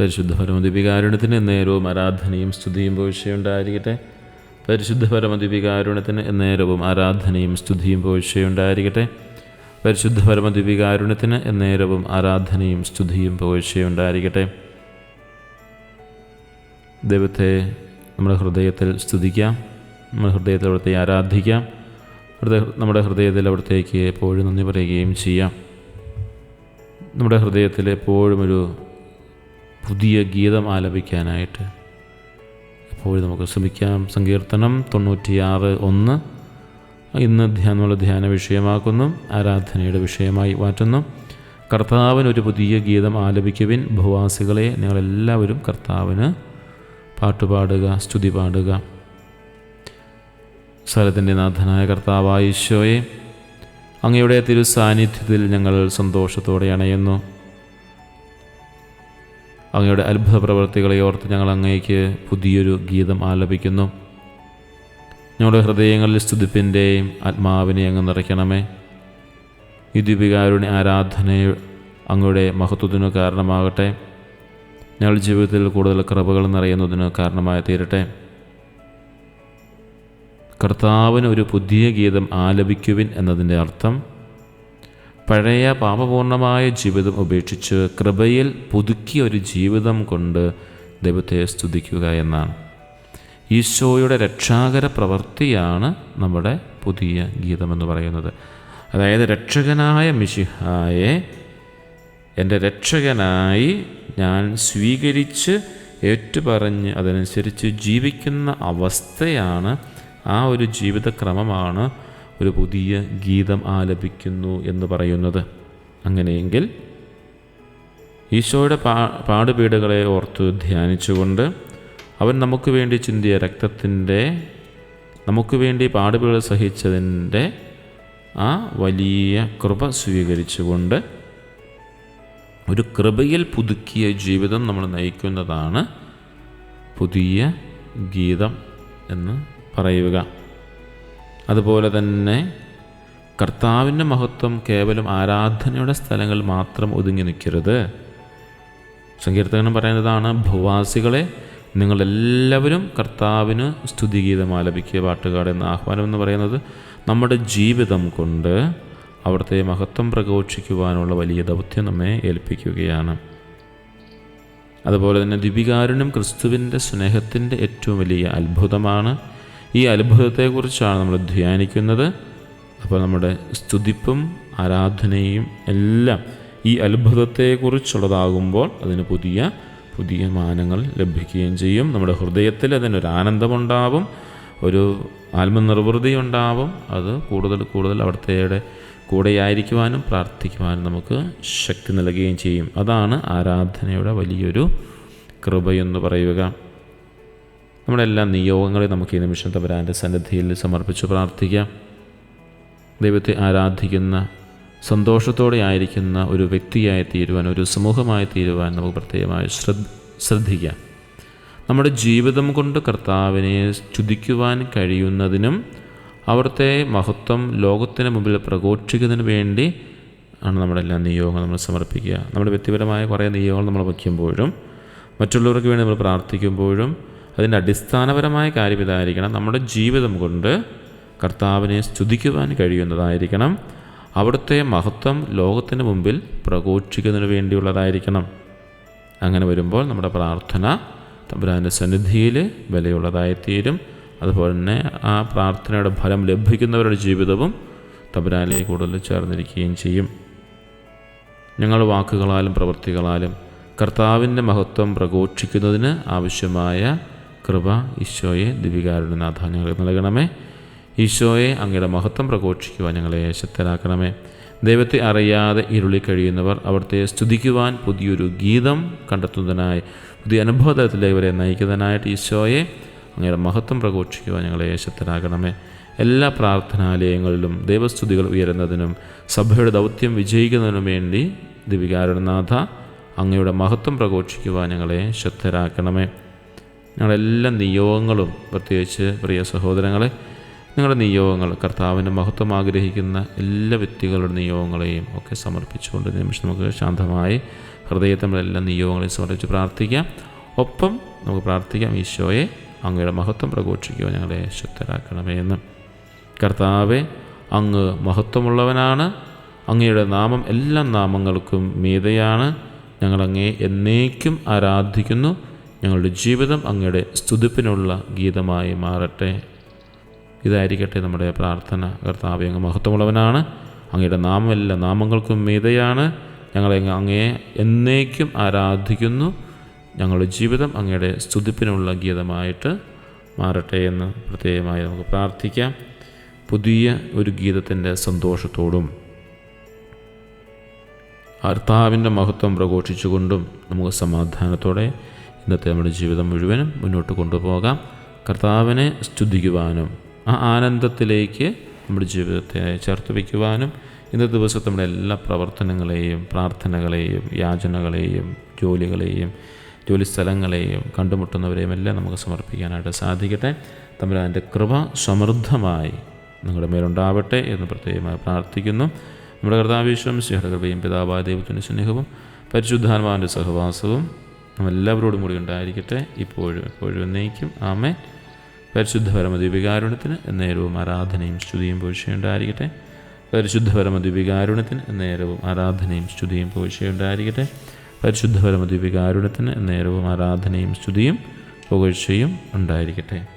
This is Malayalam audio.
പരിശുദ്ധ പരമദിപികാരുണത്തിന് നേരവും ആരാധനയും സ്തുതിയും പോഴ്ചയുണ്ടായിരിക്കട്ടെ. പരിശുദ്ധ പരമദിപികാരുണത്തിന് നേരവും ആരാധനയും സ്തുതിയും പോഴ്ചയുണ്ടായിരിക്കട്ടെ. പരിശുദ്ധ പരമദിപികാരുണത്തിന് നേരവും ആരാധനയും സ്തുതിയും പോഴ്ചയുണ്ടായിരിക്കട്ടെ. ദൈവത്തെ നമ്മുടെ ഹൃദയത്തിൽ സ്തുതിക്കാം. നമ്മുടെ ഹൃദയത്തിൽ അവിടുത്തെ ആരാധിക്കാം. ഹൃദയ നമ്മുടെ ഹൃദയത്തിൽ അവിടത്തേക്ക് എപ്പോഴും നന്ദി പറയുകയും ചെയ്യാം. നമ്മുടെ ഹൃദയത്തിൽ എപ്പോഴും ഒരു പുതിയ ഗീതം ആലപിക്കാനായിട്ട് അപ്പോൾ നമുക്ക് ശ്രമിക്കാം. സങ്കീർത്തനം തൊണ്ണൂറ്റിയാറ് ഒന്ന്. ഇന്ന് ധ്യാനമുള്ള ധ്യാന വിഷയമാക്കുന്നു. ആരാധനയുടെ വിഷയമായി മാറ്റുന്നു. കർത്താവിന് ഒരു പുതിയ ഗീതം ആലപിക്കുവിൻ. ഭൂവാസികളെ നിങ്ങളെല്ലാവരും കർത്താവിന് പാട്ടുപാടുക സ്തുതി പാടുക. സ്ഥലത്തിന്റെ നാഥനായ കർത്താവായ ഈശോയെ അങ്ങയുടെ തിരുസാന്നിധ്യത്തിൽ ഞങ്ങൾ സന്തോഷത്തോടെ അണയുന്നു. അങ്ങയുടെ അത്ഭുത പ്രവർത്തികളെ ഓർത്ത് ഞങ്ങൾ അങ്ങേക്ക് പുതിയൊരു ഗീതം ആലപിക്കുന്നു. ഞങ്ങളുടെ ഹൃദയങ്ങളിൽ സ്തുതിപ്പിന്റെയും ആത്മാവിനെ അങ്ങ് നിറയ്ക്കണമേ. ഈ ദീപികാരുടെ അങ്ങയുടെ മഹത്വത്തിനു കാരണമാകട്ടെ. ഞങ്ങളുടെ ജീവിതത്തിൽ കൂടുതൽ കൃപകൾ നിറയുന്നതിന് കാരണമായി തീരട്ടെ. കർത്താവിന് ഒരു പുതിയ ഗീതം ആലപിക്കുവിൻ എന്നതിന്റെ അർത്ഥം പഴയ പാപപൂർണമായ ജീവിതം ഉപേക്ഷിച്ച് കൃപയിൽ പുതുക്കിയ ഒരു ജീവിതം കൊണ്ട് ദൈവത്തെ സ്തുതിക്കുക എന്നാണ്. ഈശോയുടെ രക്ഷാകര പ്രവൃത്തിയാണ് നമ്മുടെ പുതിയ ഗീതമെന്ന് പറയുന്നത്. അതായത് രക്ഷകനായ മിശിഹായെ എന്റെ രക്ഷകനായി ഞാൻ സ്വീകരിച്ച് ഏറ്റുപറഞ്ഞ് അതനുസരിച്ച് ജീവിക്കുന്ന അവസ്ഥയാണ് ആ ഒരു ജീവിതക്രമമാണ് ഒരു പുതിയ ഗീതം ആലപിക്കുന്നു എന്ന് പറയുന്നത്. അങ്ങനെയെങ്കിൽ ഈശോയുടെ പാ പാടുപീടുകളെ ഓർത്ത് ധ്യാനിച്ചുകൊണ്ട് അവൻ നമുക്ക് വേണ്ടി ചിന്തിയ രക്തത്തിന്റെ നമുക്ക് വേണ്ടി പാടുപീട് സഹിച്ചതിന്റെ ആ വലിയ കൃപ സ്വീകരിച്ചുകൊണ്ട് ഒരു കൃപയിൽ പുതുക്കിയ ജീവിതം നമ്മൾ നയിക്കുന്നതാണ് പുതിയ ഗീതം എന്ന് പറയുക. അതുപോലെ തന്നെ കർത്താവിന്റെ മഹത്വം കേവലം ആരാധനയുടെ സ്ഥലങ്ങൾ മാത്രം ഒതുങ്ങി നിൽക്കരുത്. സങ്കീർത്തകനം പറയുന്നതാണ് ഭൂവാസികളെ നിങ്ങളെല്ലാവരും കർത്താവിന് സ്തുതിഗീതം ആലപിക്കുക പാട്ടുകാട് എന്ന ആഹ്വാനം എന്ന് പറയുന്നത് നമ്മുടെ ജീവിതം കൊണ്ട് അവിടുത്തെ മഹത്വം പ്രഘോഷിക്കുവാനുള്ള വലിയ ദൗത്യം നമ്മെ ഏൽപ്പിക്കുകയാണ്. അതുപോലെ തന്നെ ദിപികാരുണ്യം ക്രിസ്തുവിന്റെ സ്നേഹത്തിന്റെ ഏറ്റവും വലിയ അത്ഭുതമാണ് ഈ അത്ഭുതത്തെക്കുറിച്ചാണ് നമ്മൾ ധ്യാനിക്കുന്നത്. അപ്പോൾ നമ്മുടെ സ്തുതിപ്പും ആരാധനയും എല്ലാം ഈ അത്ഭുതത്തെക്കുറിച്ചുള്ളതാകുമ്പോൾ അതിന് പുതിയ പുതിയ മാനങ്ങൾ ലഭിക്കുകയും ചെയ്യും. നമ്മുടെ ഹൃദയത്തിൽ അതിനൊരു ആനന്ദമുണ്ടാവും ഒരു ആത്മനിർവൃതി ഉണ്ടാവും. അത് കൂടുതൽ കൂടുതൽ അവിടുത്തെ കൂടെയായിരിക്കുവാനും പ്രാർത്ഥിക്കുവാനും നമുക്ക് ശക്തി നൽകുകയും ചെയ്യും. അതാണ് ആരാധനയുടെ വലിയൊരു കൃപയെന്ന് പറയുക. നമ്മുടെ എല്ലാ നിയോഗങ്ങളെയും നമുക്ക് ഈ നിമിഷം തവരാന്റെ സന്നിധിയിൽ സമർപ്പിച്ച് പ്രാർത്ഥിക്കാം. ദൈവത്തെ ആരാധിക്കുന്ന സന്തോഷത്തോടെ ആയിരിക്കുന്ന ഒരു വ്യക്തിയായി തീരുവാൻ ഒരു സമൂഹമായി തീരുവാൻ നമുക്ക് പ്രത്യേകമായി ശ്രദ്ധ ശ്രദ്ധിക്കാം. നമ്മുടെ ജീവിതം കൊണ്ട് കർത്താവിനെ ചുതിക്കുവാൻ കഴിയുന്നതിനും അവിടുത്തെ മഹത്വം ലോകത്തിന് മുമ്പിൽ പ്രഘോഷിക്കുന്നതിന് വേണ്ടി ആണ് നമ്മുടെ എല്ലാ നിയോഗങ്ങളും നമ്മൾ സമർപ്പിക്കുക. നമ്മുടെ വ്യക്തിപരമായ കുറേ നിയോഗങ്ങൾ നമ്മൾ വയ്ക്കുമ്പോഴും മറ്റുള്ളവർക്ക് വേണ്ടി നമ്മൾ പ്രാർത്ഥിക്കുമ്പോഴും അതിന്റെ അടിസ്ഥാനപരമായ കാര്യം ഇതായിരിക്കണം. നമ്മുടെ ജീവിതം കൊണ്ട് കർത്താവിനെ സ്തുതിക്കുവാൻ കഴിയുന്നതായിരിക്കണം. അവിടുത്തെ മഹത്വം ലോകത്തിന് മുമ്പിൽ പ്രഘോഷിക്കുന്നതിന് വേണ്ടിയുള്ളതായിരിക്കണം. അങ്ങനെ വരുമ്പോൾ നമ്മുടെ പ്രാർത്ഥന തമ്പുരാന്റെ സന്നിധിയിൽ വിലയുള്ളതായിത്തീരും. അതുപോലെ തന്നെ ആ പ്രാർത്ഥനയുടെ ഫലം ലഭിക്കുന്നവരുടെ ജീവിതവും തമ്പുരാനിലേക്ക് കൂടുതൽ ചേർന്നിരിക്കുകയും ചെയ്യും. ഞങ്ങൾ വാക്കുകളാലും പ്രവൃത്തികളാലും കർത്താവിന്റെ മഹത്വം പ്രഘോഷിക്കുന്നതിന് ആവശ്യമായ കൃപ ഈശോയെ ദിവികാരുടെ നാഥ ഞങ്ങൾക്ക് നൽകണമേ. ഈശോയെ അങ്ങയുടെ മഹത്വം പ്രഘോഷിക്കുവാൻ ഞങ്ങളെ ശക്തരാക്കണമേ. ദൈവത്തെ അറിയാതെ ഇരുളി കഴിയുന്നവർ അവിടുത്തെ സ്തുതിക്കുവാൻ പുതിയൊരു ഗീതം കണ്ടെത്തുന്നതിനായി പുതിയ അനുഭവതലത്തിലേക്ക് ഇവരെ നയിക്കുന്നതിനായിട്ട് ഈശോയെ അങ്ങയുടെ മഹത്വം പ്രഘോഷിക്കുവാൻ ഞങ്ങളെ ശക്തരാക്കണമേ. എല്ലാ പ്രാർത്ഥനാലയങ്ങളിലും ദൈവസ്തുതികൾ ഉയരുന്നതിനും സഭയുടെ ദൗത്യം വിജയിക്കുന്നതിനും വേണ്ടി ദിവികാരുടെ നാഥ അങ്ങയുടെ മഹത്വം പ്രഘോഷിക്കുവാൻ ഞങ്ങളെ ശ്രദ്ധരാക്കണമേ ഞങ്ങളെല്ലാ നിയോഗങ്ങളും പ്രത്യേകിച്ച് പ്രിയ സഹോദരങ്ങളെ നിങ്ങളുടെ നിയോഗങ്ങൾ കർത്താവിന്റെ മഹത്വം ആഗ്രഹിക്കുന്ന എല്ലാ വ്യക്തികളുടെ നിയോഗങ്ങളെയും ഒക്കെ സമർപ്പിച്ചുകൊണ്ട് നിമിഷം നമുക്ക് ശാന്തമായി ഹൃദയത്തെ നമ്മളെല്ലാ നിയോഗങ്ങളെയും സമർപ്പിച്ച് പ്രാർത്ഥിക്കാം. ഒപ്പം നമുക്ക് പ്രാർത്ഥിക്കാം ഈശോയെ അങ്ങയുടെ മഹത്വം പ്രഘോഷിക്കുക ഞങ്ങളെ ശുദ്ധരാക്കണമേ എന്ന് കർത്താവെ അങ്ങ് മഹത്വമുള്ളവനാണ്. അങ്ങയുടെ നാമം എല്ലാ നാമങ്ങൾക്കും മീതയാണ്. ഞങ്ങളങ്ങേ എന്നേക്കും ആരാധിക്കുന്നു. ഞങ്ങളുടെ ജീവിതം അങ്ങയുടെ സ്തുതിപ്പിനുള്ള ഗീതമായി മാറട്ടെ. ഇതായിരിക്കട്ടെ നമ്മുടെ പ്രാർത്ഥന. കർത്താവ് അങ്ങ് മഹത്വമുള്ളവനാണ്. അങ്ങയുടെ നാമം എല്ലാ നാമങ്ങൾക്കും മീതയാണ്. ഞങ്ങളെ അങ്ങയെ എന്നേക്കും ആരാധിക്കുന്നു. ഞങ്ങളുടെ ജീവിതം അങ്ങയുടെ സ്തുതിപ്പിനുള്ള ഗീതമായിട്ട് മാറട്ടെ എന്ന് പ്രത്യേകമായി നമുക്ക് പ്രാർത്ഥിക്കാം. പുതിയ ഒരു ഗീതത്തിന്റെ സന്തോഷത്തോടും കർത്താവിന്റെ മഹത്വം പ്രഘോഷിച്ചുകൊണ്ടും നമുക്ക് സമാധാനത്തോടെ ഇന്നത്തെ നമ്മുടെ ജീവിതം മുഴുവനും മുന്നോട്ട് കൊണ്ടുപോകാം. കർത്താവിനെ സ്തുതിക്കുവാനും ആ ആനന്ദത്തിലേക്ക് നമ്മുടെ ജീവിതത്തെ ചേർത്ത് വയ്ക്കുവാനും ഇന്നത്തെ ദിവസത്തെ നമ്മുടെ എല്ലാ പ്രവർത്തനങ്ങളെയും പ്രാർത്ഥനകളെയും യാചനകളെയും ജോലികളെയും ജോലി സ്ഥലങ്ങളെയും കണ്ടുമുട്ടുന്നവരെയും എല്ലാം നമുക്ക് സമർപ്പിക്കാനായിട്ട് സാധിക്കട്ടെ. തമ്പുരാന്റെ കൃപ സമൃദ്ധമായി നിങ്ങളുടെ മേലുണ്ടാവട്ടെ എന്ന് പ്രത്യേകമായി പ്രാർത്ഥിക്കുന്നു. നമ്മുടെ കർത്താവിശ്വം ശ്രീഹൃകൃപയും പിതാവായ ദൈവത്തിന്റെ സ്നേഹവും പരിശുദ്ധാത്മാവിന്റെ സഹവാസവും നമ്മളെല്ലാവരോടും കൂടി ഉണ്ടായിരിക്കട്ടെ. ഇപ്പോഴും എപ്പോഴും എന്നേക്കും. ആമേ പരിശുദ്ധ പരമദ്വീപികാരുണത്തിന് നേരവും ആരാധനയും സ്തുതിയും പോഴ്ചയുണ്ടായിരിക്കട്ടെ പരിശുദ്ധ പരമദ്വീപികാരുണത്തിന് നേരവും ആരാധനയും സ്തുതിയും പോഴ്ചയുണ്ടായിരിക്കട്ടെ പരിശുദ്ധ പരമദ്വീപികാരുണത്തിന് നേരവും ആരാധനയും സ്തുതിയും പുകഴ്ചയും ഉണ്ടായിരിക്കട്ടെ.